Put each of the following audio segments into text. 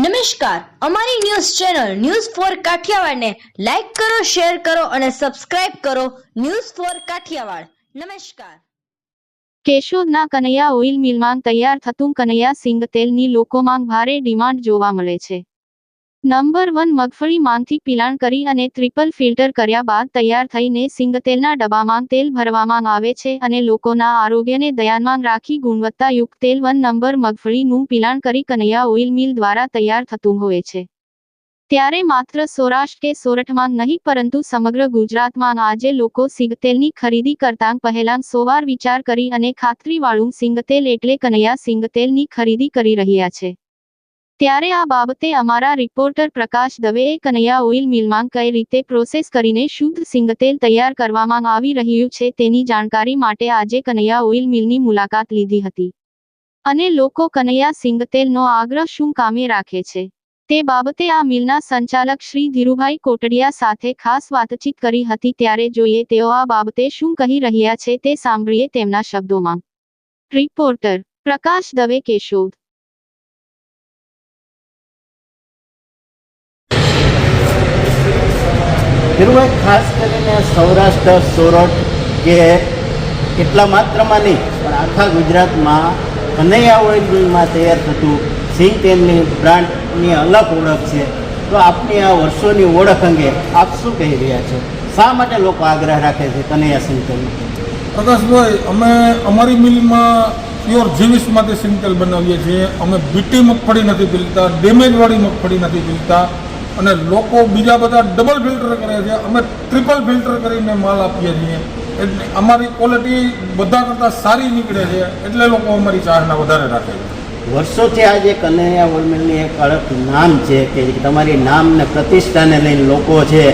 નમસ્કાર. અમારી news channel news four કાઠિયાવાડને લાઈક કરો, શેર કરો અને સબસ્ક્રાઇબ કરો ન્યૂઝ ફોર કાઠિયાવાડ. નમસ્કાર. કેશોદના કનૈયા ઓઇલ મિલમાં તૈયાર થતું કનૈયા સિંગ તેલની લોકોમાં ભારે ડિમાન્ડ જોવા મળે છે. નંબર વન મગફળીમાંથી પિલાણ કરી અને ટ્રિપલ ફિલ્ટર કર્યા બાદ તૈયાર થઈને સિંગતેલના ડબ્બામાં તેલ ભરવામાં આવે છે અને લોકોના આરોગ્યને ધ્યાનમાં રાખી ગુણવત્તાયુક્ત તેલ વન નંબર મગફળીનું પિલાણ કરી કનૈયા ઓઇલ મિલ દ્વારા તૈયાર થતું હોય છે. ત્યારે માત્ર સૌરાષ્ટ્ર કે સોરઠમાં નહીં, પરંતુ સમગ્ર ગુજરાતમાં આજે લોકો સિંગતેલની ખરીદી કરતા પહેલા સોવાર વિચાર કરી અને ખાતરીવાળું સિંગતેલ એટલે કનૈયા સિંગતેલની ખરીદી કરી રહ્યા છે. ત્યારે આ બાબતે અમારા રિપોર્ટર પ્રકાશ દવેએ કનૈયા ઓઇલ મિલમાં કઈ રીતે પ્રોસેસ કરીને શુદ્ધ સિંગતેલ તૈયાર કરવામાં આવી રહ્યું છે તેની જાણકારી માટે આજે કનૈયા ઓઇલ મિલની મુલાકાત લીધી હતી. અને લોકો કનૈયા સિંગતેલનો આગ્રહ શું કામે રાખે છે? તે બાબતે આ મિલના સંચાલક શ્રી ધીરુભાઈ કોટડિયા સાથે ખાસ વાતચીત કરી હતી ત્યારે જોઈએ તેઓ આ બાબતે શું કહી રહ્યા છે તે સાંભળીએ તેમના શબ્દોમાં. રિપોર્ટર, પ્રકાશ દવે કેશોદ. ધીરુભાઈ ખાસ કરીને સૌરાષ્ટ્ર સોરઠ કે એટલા માત્રમાં નહીં પણ આખા ગુજરાતમાં કનૈયા ઓઇલમાં તૈયાર થતું સિંહ તેલની બ્રાન્ડની અલગ ઓળખ છે. તો આપની આ વર્ષોની ઓળખ અંગે આપ શું કહી રહ્યા છો? શા માટે લોકો આગ્રહ રાખે છે કનૈયા સિંહ તેલનો? પ્રકાશભાઈ અમે અમારી મિલમાં પ્યોર જીવીસમાંથી સિંગતેલ બનાવીએ છીએ. અમે બીટી મગફળી નથી પીલતા ડેમેજવાળી મગફળી નથી પીલતા. અને લોકો બીજા બધા ડબલ ફિલ્ટર કરે છે. અમે ટ્રિપલ ફિલ્ટર કરીને માલ આપીએ છીએ. એટલે અમારી ક્વોલિટી બધા કરતાં સારી નીકળે છે. એટલે લોકો અમારી ચાહના વધારે રાખે છે. વર્ષોથી આજે કનૈયા ઓઇલ એક અડક નામ છે કે તમારી નામને પ્રતિષ્ઠાને લઈને લોકો છે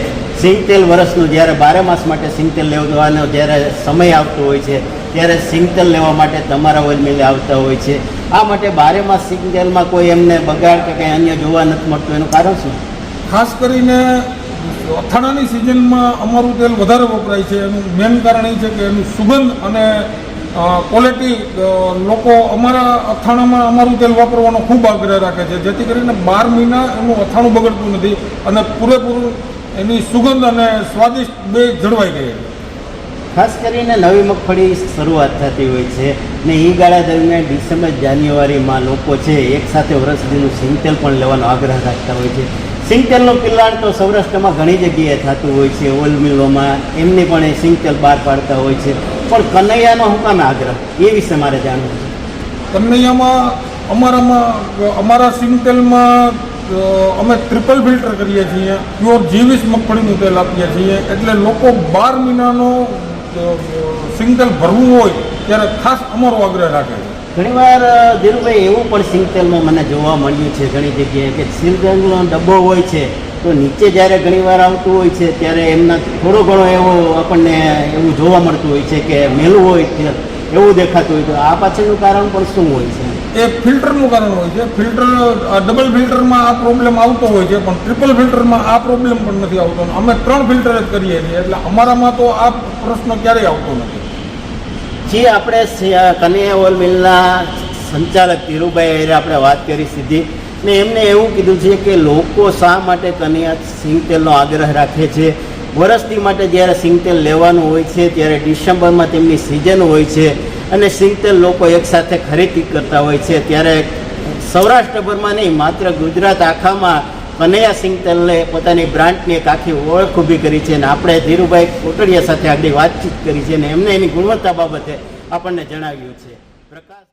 સિંગતેલ વર્ષનું જ્યારે બારે માસ માટે સિંગતેલ લેવાનો જ્યારે સમય આવતો હોય છે, ત્યારે સિંગતેલ લેવા માટે તમારા ઓઇલ આવતા હોય છે. આ માટે બારે માસ સિંગતેલમાં કોઈ એમને બગાડ કે કંઈ અન્ય જોવા નથી મળતું. એનું કારણ શું? ખાસ કરીને અથાણાની સિઝનમાં અમારું તેલ વધારે વપરાય છે. એનું મેન કારણ એ છે કે એનું સુગંધ અને ક્વોલિટી લોકો અમારા અથાણામાં અમારું તેલ વાપરવાનો ખૂબ આગ્રહ રાખે છે. જેથી કરીને બાર મહિના એનું અથાણું બગડતું નથી અને પૂરેપૂરું એની સુગંધ અને સ્વાદિષ્ટ બે જળવાઈ ગઈ ખાસ કરીને નવી મગફળી શરૂઆત થતી હોય છે ને એ ગાળા દરમિયાન ડિસેમ્બર, જાન્યુઆરીમાં લોકો છે એકસાથે વર્ષ દીનું સિંગતેલ પણ લેવાનો આગ્રહ રાખતા હોય છે. સિંગતેલનું પિલાણ તો સૌરાષ્ટ્રમાં ઘણી જગ્યાએ થતું હોય છે ઓઇલ મિલોમાં. એમની પણ એ સિંગતેલ બહાર પાડતા હોય છે. પણ કનૈયાનો હું કામ આગ્રહ? એ વિશે મારે જાણવું છે. કન્નૈયામાં અમારામાં, અમારા સિંગતેલમાં અમે ટ્રિપલ ફિલ્ટર કરીએ છીએ. પ્યોર જીવીસ મગફળીનું તેલ આપીએ છીએ. એટલે લોકો બાર મહિનાનો સિંગતેલ ભરવું હોય, ત્યારે ખાસ અમારો આગ્રહ રાખે છે. ઘણીવાર ધીરુભાઈ, એવું પણ સિંગતેલમાં મને જોવા મળ્યું છે ઘણી જગ્યાએ કે સિંગતેલનો ડબ્બો હોય છે, તો નીચે જ્યારે ઘણીવાર આવતું હોય છે, ત્યારે એમના થોડો ઘણો એવો આપણને એવું જોવા મળતું હોય છે કે મેલું હોય છે એવું દેખાતું હોય તો આ પાછળનું કારણ પણ શું હોય છે? એ ફિલ્ટરનું કારણ હોય છે. ફિલ્ટર ડબલ ફિલ્ટરમાં આ પ્રોબ્લેમ આવતો હોય છે, પણ ટ્રિપલ ફિલ્ટરમાં આ પ્રોબ્લેમ પણ નથી આવતો. અમે ત્રણ ફિલ્ટર જ કરીએ છીએ, એટલે અમારામાં તો આ પ્રશ્ન ક્યારેય આવતો નથી. જે આપણે કનૈયા ઓલ મિલના સંચાલક ધીરુભાઈ હારે આપણે વાત કરી સીધી ને એમને એવું કીધું છે કે લોકો શા માટે કનૈયા સિંગતેલનો આગ્રહ રાખે છે? વરસથી માટે જ્યારે સિંગતેલ લેવાનું હોય છે, ત્યારે ડિસેમ્બરમાં તેમની સિઝન હોય છે અને સિંગતેલ લોકો એકસાથે ખરીદી કરતા હોય છે. ત્યારે સૌરાષ્ટ્રભરમાં નહીં, માત્ર ગુજરાત આખામાં કનૈયા સિંગતેલને પોતાની બ્રાન્ડની એક આખી ઓળખ ઊભી કરી છે અને આપણે ધીરુભાઈ કોટડિયા સાથે આગળ વાતચીત કરી છે અને એમને એની ગુણવત્તા બાબતે આપણને જણાવ્યું છે. પ્રકાશ